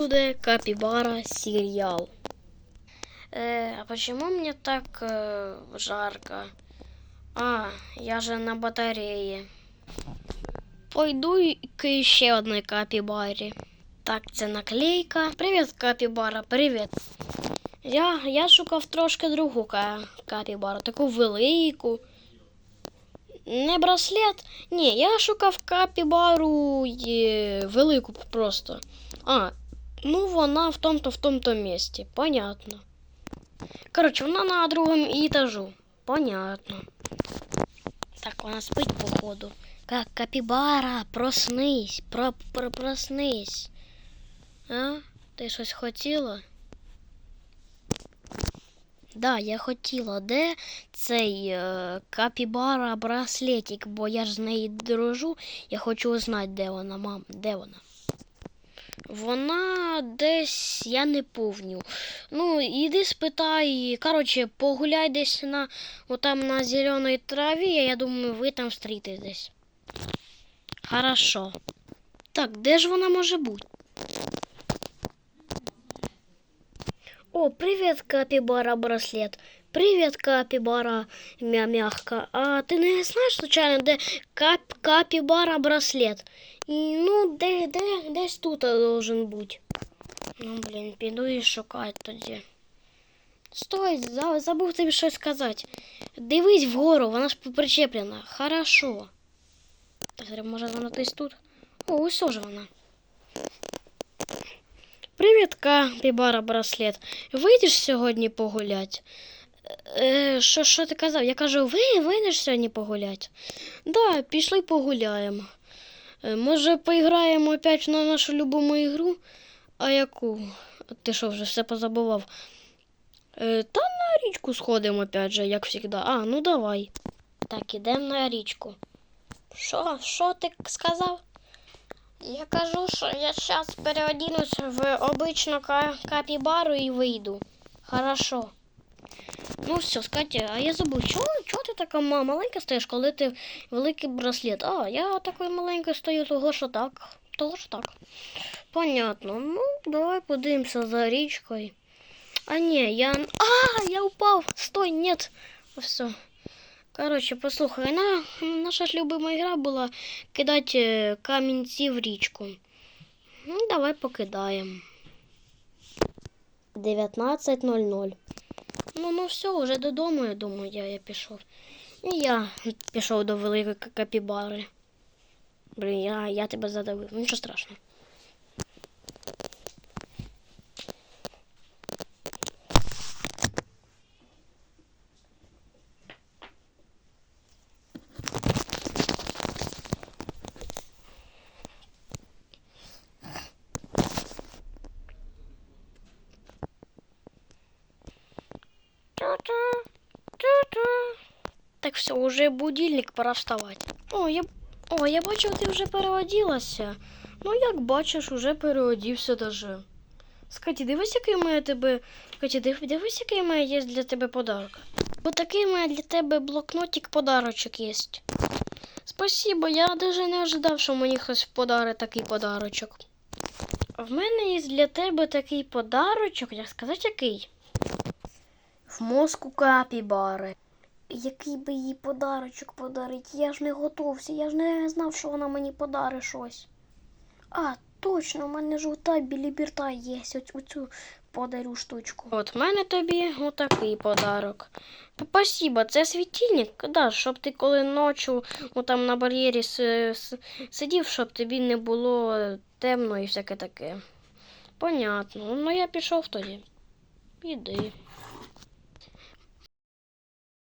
Буде Капибара сериал. Э, а почему мне так э, жарко? А, я же на батарее. Пойду к ще одной капібарі. Так, це наклейка. Привіт, капібара, привіт. Я, я шукав трошки другу ка- капібару, таку велику. Не браслет? Ні, я шукав капібару е, велику просто. А, ну вона в тому-то в тому-то місці. Понятно. Коротше, вона на другому етажу. Понятно. Так, вона спить, походу. Как капібара, проснись, про, про, проснись. А? Ти щось хотіла? Да, я хотіла. Де цей е, капібара браслетик, бо я ж з нею дружу. Я хочу узнати, де вона, мам, де вона? Вона десь, я не помню. Ну, іди спитай. Коротше, погуляй десь на отам на зеленій траві, я думаю, ви там встрітитесь. Хорошо. Так, де ж вона може бути? О, привіт, капібара браслет. Привіт, капібара мя мягка. А ти не знаєш, случайно, де кап капібара браслет? Ну, де, де, десь тут должен бути. Ну, блін, піду і шукати тоді. Стой, за- забув тобі щось сказати. Дивись вгору, вона ж причеплена. Хорошо. Так, може вона десь тут? О, ось ж вона. Привіт, капібара браслет. Вийдеш сьогодні погулять? Е, Що, що ти казав? Я кажу, ви вийдеш сьогодні погулять? Да, пішли погуляємо. Е, Може, поіграємо опять на нашу любиму ігру? А яку? Ти що, вже все позабував? Е, Та на річку сходимо опять же, як завжди. А, ну давай. Так, ідемо на річку. Що? Що ти сказав? Я кажу, що я зараз переодінусь в обичну капібару і вийду. Хорошо. Ну все, Катя, а я забув, чого, чого ти така ма- маленька стоїш, коли ти великий браслет? А, я такою маленькою стою, того що так. Того що так. Понятно. Ну, давай подивимося за річкою. А ні, я. А, я упав! Стой, нет. Все. Коротше, послухай, на, наша ж любима гра була кидати е, камінці в річку. Ну, давай покидаємо. 19.00. Ну, ну все, вже додому, я думаю, я, я пішов. І я пішов до великої ка- капібари. Блін, я, я тебе задавив. Ну, Нічого страшного. Так все, уже будильник, пора вставати. О, я, о, я бачив, ти вже переоділася. Ну, як бачиш, уже переодівся даже. Скаті, дивись, який мене тебе. Каті, див- дивись, який мене є для тебе подарок. Бо такий мене для тебе блокнотик подарочок є. Спасибо, я даже не ожидав, що мені хтось подарить такий подарочок. В мене є для тебе такий подарочок, як сказати, який? Мозку капібари. Який би їй подарочок подарить? Я ж не готовся, я ж не знав, що вона мені подарить щось. А, точно, у мене жовта білібірта є. Оцю подарю штучку. От в мене тобі отакий подарок. Спасибо, це світильник, да, щоб ти коли ночі там на бар'єрі сидів, щоб тобі не було темно і всяке таке. Понятно. Ну я пішов тоді. Іди.